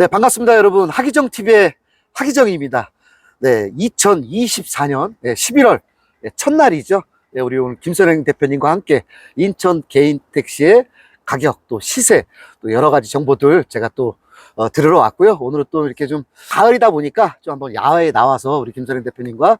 네, 반갑습니다, 여러분. 하기정 TV의 하기정입니다. 네, 2024년 11월 첫날이죠. 네, 우리 오늘 김선행 대표님과 함께 인천 개인 택시의 가격 또 시세 또 여러 가지 정보들 제가 또 어, 들으러 왔고요. 오늘은 또 이렇게 좀 가을이다 보니까 좀 한번 야외에 나와서 우리 김선행 대표님과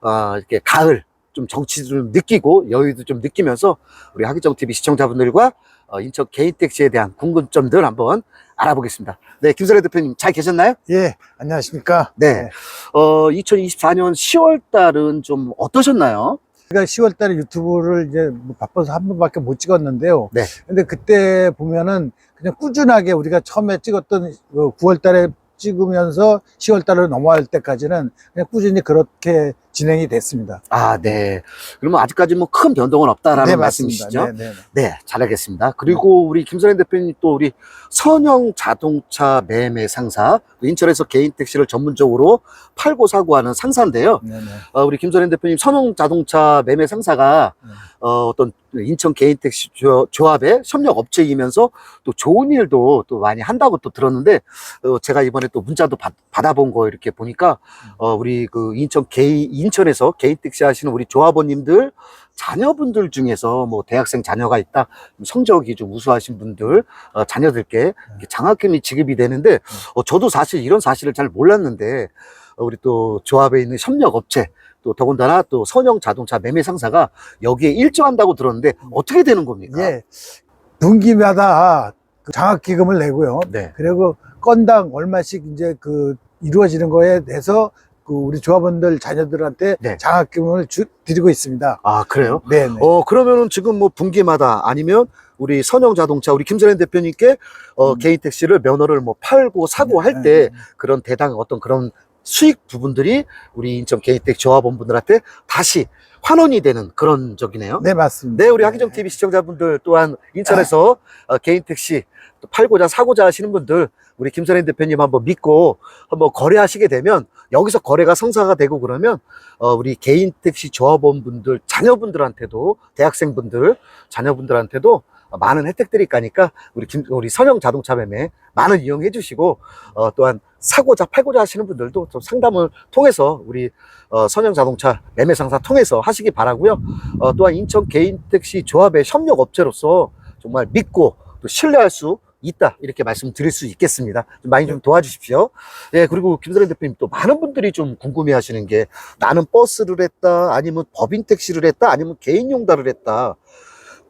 어, 이렇게 가을 좀 정치도 좀 느끼고 여유도 좀 느끼면서 우리 하기정 TV 시청자분들과 어, 인천 개인 택시에 대한 궁금점들 한번 알아보겠습니다. 네, 김선혜 대표님 잘 계셨나요? 예, 안녕하십니까. 네. 어, 2024년 10월 달은 좀 어떠셨나요? 제가 10월 달에 유튜브를 이제 뭐 바빠서 한 번밖에 못 찍었는데요. 네. 근데 그때 보면은 그냥 꾸준하게 우리가 처음에 찍었던 9월 달에 찍으면서 10월 달로 넘어갈 때까지는 그냥 꾸준히 그렇게 진행이 됐습니다. 아, 네. 그러면 아직까지 뭐 큰 변동은 없다라는 네, 말씀이시죠? 네, 네. 네, 잘 알겠습니다. 그리고 우리 김선혜 대표님 또 우리 선형 자동차 매매 상사, 인천에서 개인 택시를 전문적으로 팔고 사고 하는 상사인데요. 네, 네. 어, 우리 김선혜 대표님 선형 자동차 매매 상사가 네. 어, 어떤 인천 개인 택시 조- 조합의 협력 업체이면서 또 좋은 일도 또 많이 한다고 또 들었는데 어, 제가 이번에 또 문자도 받, 받아본 거 이렇게 보니까 어, 우리 그 인천 개인 인천에서 개인 택시 하시는 우리 조합원님들 자녀분들 중에서 뭐 대학생 자녀가 있다 성적이 좀 우수하신 분들 어, 자녀들께 장학금이 지급이 되는데 어, 저도 사실 이런 사실을 잘 몰랐는데 어, 우리 또 조합에 있는 협력 업체 또 더군다나 또 선형 자동차 매매 상사가 여기에 일조한다고 들었는데 어떻게 되는 겁니까? 예. 분기마다 그 장학기금을 내고요. 네. 그리고 건당 얼마씩 이제 그 이루어지는 거에 대해서 그 우리 조합원들 자녀들한테 네. 장학금을 주, 드리고 있습니다. 아 그래요? 네, 네. 어 그러면은 지금 뭐 분기마다 아니면 우리 선형 자동차 우리 김선현 대표님께 어, 음. 개인 택시를 면허를 뭐 팔고 사고 할때 그런 대당 어떤 그런 수익 부분들이 우리 인천 개인 택시 조합원분들한테 다시 환원이 되는 그런 적이네요. 네, 맞습니다. 네, 우리 하기정 TV 시청자분들 또한 인천에서 어, 개인 택시 또 팔고자 사고자 하시는 분들 우리 김선현 대표님 한번 믿고 한번 거래하시게 되면 여기서 거래가 성사가 되고 그러면 어, 우리 개인 택시 조합원분들 자녀분들한테도 대학생분들 자녀분들한테도 많은 혜택들이 있으니까 우리 김 우리 선형 자동차 매매 많은 이용해 주시고 어, 또한 사고자 팔고자 하시는 분들도 좀 상담을 통해서 우리 어, 선형 자동차 매매 상사 통해서 하시기 바라고요. 어, 또한 인천 개인 택시 조합의 협력 업체로서 정말 믿고 또 신뢰할 수 있다 이렇게 말씀드릴 수 있겠습니다. 좀 많이 좀 도와주십시오. 예 그리고 김선현 대표님 또 많은 분들이 좀 궁금해 하시는 게 나는 버스를 했다 아니면 법인 택시를 했다 아니면 개인 용달을 했다.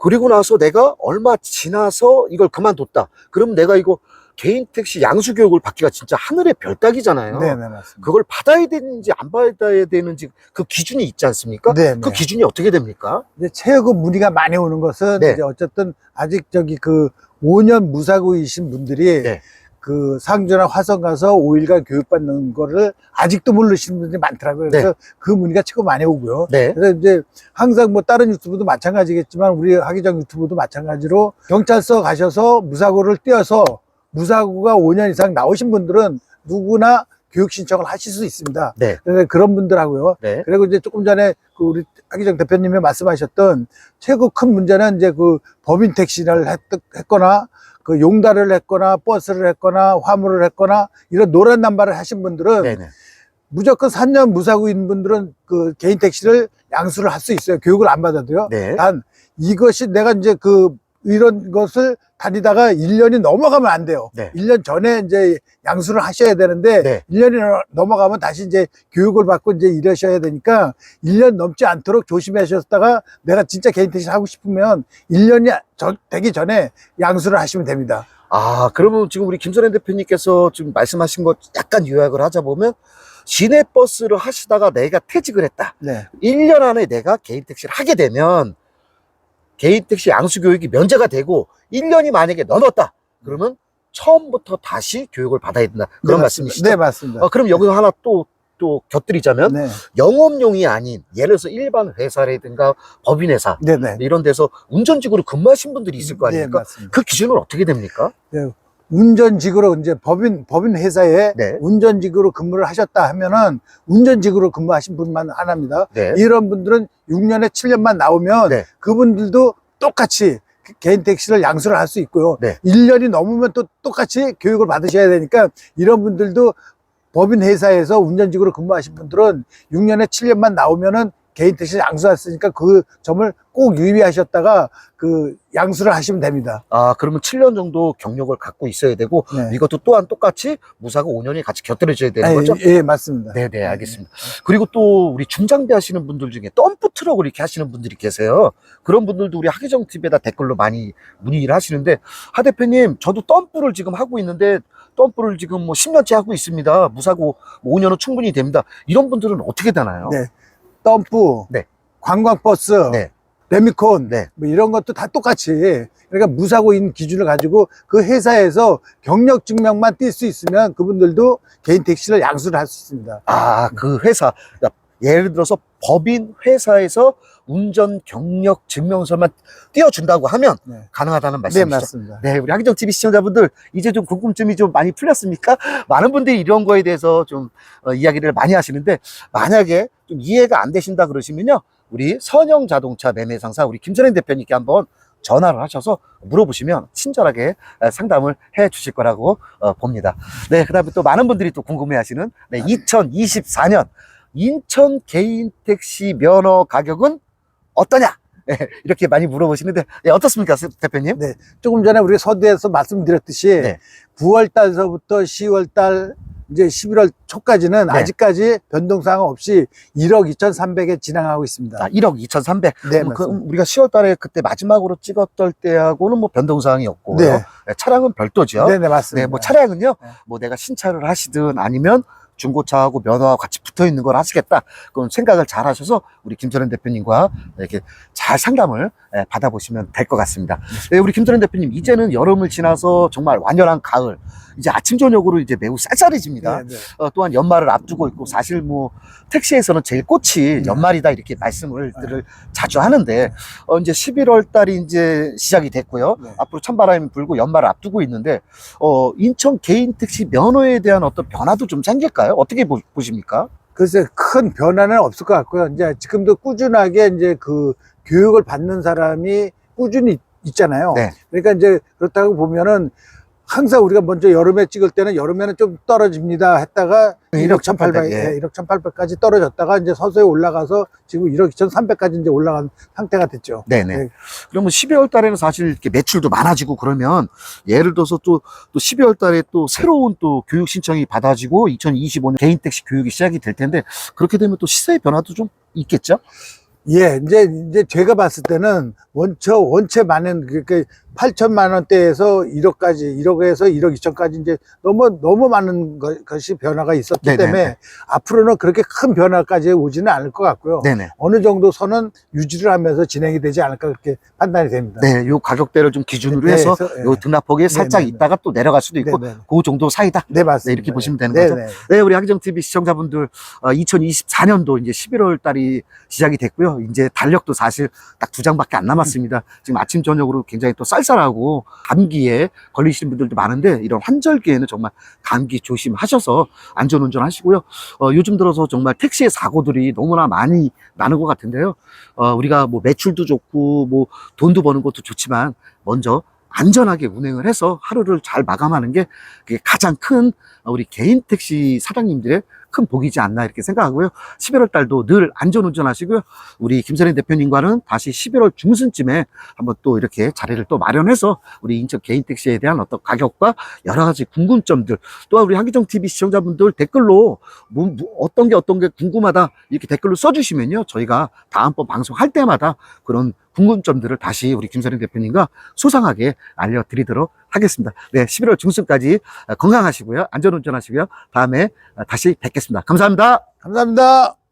그리고 나서 내가 얼마 지나서 이걸 그만뒀다. 그럼 내가 이거 개인 택시 양수 교육을 받기가 진짜 하늘의 별따기잖아요. 네, 네, 맞습니다. 그걸 받아야 되는지 안 받아야 되는지 그 기준이 있지 않습니까? 네, 그 네. 기준이 어떻게 됩니까? 이제 최고 문의가 많이 오는 것은 네. 이제 어쨌든 아직 저기 그 5년 무사고이신 분들이 네. 그 상주나 화성 가서 5일간 교육받는 거를 아직도 모르시는 분들이 많더라고요. 그래서 그 문의가 최고 많이 오고요. 네. 그래서 이제 항상 뭐 다른 유튜브도 마찬가지겠지만 우리 하기정 유튜브도 마찬가지로 경찰서 가셔서 무사고를 띄어서 무사고가 5년 이상 나오신 분들은 누구나 교육 신청을 하실 수 있습니다. 네. 그래서 그런 분들하고요. 네. 그리고 이제 조금 전에 그 우리 하기정 대표님이 말씀하셨던 최고 큰 문제는 이제 그 법인 택시를 했, 했거나 그 용달을 했거나 버스를 했거나 화물을 했거나 이런 노란 남발을 하신 분들은 네네. 무조건 3년 무사고인 분들은 그 개인 택시를 양수를 할 수 있어요. 교육을 안 받아도요. 네. 단 이것이 내가 이제 그 이런 것을 다니다가 1년이 넘어가면 안 돼요. 네. 1년 전에 이제 양수를 하셔야 되는데 네. 1년이 넘어가면 다시 이제 교육을 받고 이제 이러셔야 되니까 1년 넘지 않도록 조심하셨다가 내가 진짜 개인 택시 하고 싶으면 1년이 되기 전에 양수를 하시면 됩니다. 아, 그러면 지금 우리 김선현 대표님께서 지금 말씀하신 것 약간 요약을 하자 보면 시내 버스를 하시다가 내가 퇴직을 했다. 네. 1년 안에 내가 개인 택시를 하게 되면 개인 택시 양수 교육이 면제가 되고 1년이 만약에 넘었다. 그러면 처음부터 다시 교육을 받아야 된다. 그런 네, 말씀이시죠? 네, 맞습니다. 어, 그럼 여기서 하나 또, 또 곁들이자면 네. 영업용이 아닌 예를 들어서 일반 회사라든가 법인회사 네, 네. 이런 데서 운전직으로 근무하신 분들이 있을 거 네, 아닙니까? 맞습니다. 그 기준은 어떻게 됩니까? 운전직으로 이제 법인 법인 회사에 네. 운전직으로 근무를 하셨다 하면은 운전직으로 근무하신 분만 하나입니다. 네. 이런 분들은 6년에 7년만 나오면 네. 그분들도 똑같이 개인 택시를 양수를 할 수 있고요. 네. 1년이 넘으면 또 똑같이 교육을 받으셔야 되니까 이런 분들도 법인 회사에서 운전직으로 근무하신 분들은 6년에 7년만 나오면은 개인 택시 양수했으니까 그 점을 꼭 유의하셨다가 그 양수를 하시면 됩니다. 아, 그러면 7년 정도 경력을 갖고 있어야 되고, 네. 이것도 또한 똑같이 무사고 5년이 같이 곁들여져야 되는 예, 거죠? 예, 맞습니다. 네 네, 알겠습니다. 그리고 또 우리 중장비 하시는 분들 중에 덤프 트럭을 이렇게 하시는 분들이 계세요. 그런 분들도 우리 하기정 TV에다 댓글로 많이 문의를 하시는데, 하 대표님, 저도 덤프를 지금 하고 있는데, 덤프를 지금 뭐 10년째 하고 있습니다. 무사고 뭐 5년은 충분히 됩니다. 이런 분들은 어떻게 되나요? 네. 덤프, 네. 관광버스, 네. 레미콘, 네. 뭐 이런 것도 다 똑같이 그러니까 무사고인 기준을 가지고 그 회사에서 경력 증명만 띌 수 있으면 그분들도 개인 택시를 양수를 할 수 있습니다. 아, 그 회사. 예를 들어서 법인 회사에서 운전 경력 증명서만 띄워준다고 하면 네, 가능하다는 네 말씀이시죠? 맞습니다. 네, 우리 하기정 TV 시청자분들 이제 좀 궁금증이 좀 많이 풀렸습니까? 많은 분들이 이런 거에 대해서 좀 어, 이야기를 많이 하시는데 만약에 좀 이해가 안 되신다 그러시면요, 우리 선영 자동차 매매 상사 우리 김선행 대표님께 한번 전화를 하셔서 물어보시면 친절하게 어, 상담을 해 주실 거라고 어, 봅니다. 네, 그 다음에 또 많은 분들이 또 궁금해 하시는 네, 2024년 인천 개인 택시 면허 가격은 어떠냐? 네, 이렇게 많이 물어보시는데 네, 어떻습니까, 대표님? 조금 전에 우리 서두에서 말씀드렸듯이 네. 9월 달서부터 10월 달 이제 11월 초까지는 네. 아직까지 변동사항 없이 1억 2,300에 진행하고 있습니다. 아, 1억 2,300. 네, 그럼 그, 맞습니다. 우리가 10월 달에 그때 마지막으로 찍었던 때하고는 뭐 변동사항이 없고요. 네. 네, 차량은 별도죠. 네, 네, 맞습니다. 네, 뭐 차량은요, 네. 뭐 내가 신차를 하시든 아니면 중고차하고 면허와 같이 붙어 있는 걸 하시겠다. 그럼 생각을 잘 하셔서 우리 김철현 대표님과 이렇게 잘 상담을 예, 받아보시면 될 것 같습니다. 네, 우리 김철현 대표님, 이제는 여름을 지나서 정말 완연한 가을, 이제 아침, 저녁으로 이제 매우 쌀쌀해집니다. 네, 네. 어, 또한 연말을 앞두고 있고 사실 뭐 택시에서는 제일 꽃이 네. 연말이다 이렇게 말씀을 들을 자주 하는데 어, 이제 11월 달이 이제 시작이 됐고요. 네. 앞으로 찬바람이 불고 연말을 앞두고 있는데 어, 인천 개인 택시 면허에 대한 어떤 변화도 좀 생길까 요? 어떻게 보, 보십니까? 글쎄 큰 변화는 없을 것 같고요. 이제 지금도 꾸준하게 이제 그 교육을 받는 사람이 꾸준히 있잖아요. 네. 그러니까 이제 그렇다고 보면은 항상 우리가 먼저 여름에 찍을 때는 여름에는 좀 떨어집니다 했다가 1억 1억 1,800, 예. 예, 1억 1,800까지 떨어졌다가 이제 서서히 올라가서 지금 1억 2,300까지 이제 올라간 상태가 됐죠. 네네. 네. 그러면 12월 달에는 사실 이렇게 매출도 많아지고 그러면 예를 들어서 또, 또 12월 달에 또 새로운 또 교육 신청이 받아지고 2025년 개인 택시 교육이 시작이 될 텐데 그렇게 되면 또 시세의 변화도 좀 있겠죠? 예, 이제, 이제 제가 봤을 때는 원처, 원체 많은, 그, 8천만 원대에서 1억까지, 1억에서 1억 2천까지 이제 너무, 너무 많은 것- 것이 변화가 있었기 네네네. 때문에 앞으로는 그렇게 큰 변화까지 오지는 않을 것 같고요. 네네. 어느 정도 선은 유지를 하면서 진행이 되지 않을까 그렇게 판단이 됩니다. 네, 요 가격대를 좀 기준으로 네, 해서 예. 요 등락폭에 살짝 네, 네, 네. 있다가 또 내려갈 수도 있고 네, 네. 그 정도 사이다. 네, 맞습니다. 네, 이렇게 보시면 되는 네, 거죠? 네. 네, 우리 하기정 TV 시청자분들, 어, 2024년도 이제 11월 달이 시작이 됐고요. 이제 달력도 사실 딱 두 장밖에 안 남았습니다. 지금 아침, 저녁으로 굉장히 또 쌀 쌀하고 감기에 걸리시는 분들도 많은데 이런 환절기에는 정말 감기 조심하셔서 안전운전 하시고요. 어, 요즘 들어서 정말 택시의 사고들이 너무나 많이 나는 것 같은데요. 어, 우리가 뭐 매출도 좋고 뭐 돈도 버는 것도 좋지만 먼저 안전하게 운행을 해서 하루를 잘 마감하는 게 그게 가장 큰 우리 개인 택시 사장님들의 큰 복이지 않나 이렇게 생각하고요. 11월 달도 늘 안전운전 하시고요. 우리 김선희 대표님과는 다시 11월 중순쯤에 한번 또 이렇게 자리를 또 마련해서 우리 인천 개인 택시에 대한 어떤 가격과 여러 가지 궁금점들 또한 우리 하기정 TV 시청자분들 댓글로 뭐, 뭐 어떤 게 어떤 게 궁금하다 이렇게 댓글로 써주시면요. 저희가 다음번 방송할 때마다 그런 궁금점들을 다시 우리 김선희 대표님과 소상하게 알려드리도록 하겠습니다. 네, 11월 중순까지 건강하시고요. 안전운전 하시고요. 다음에 다시 뵙겠습니다. 감사합니다. 감사합니다.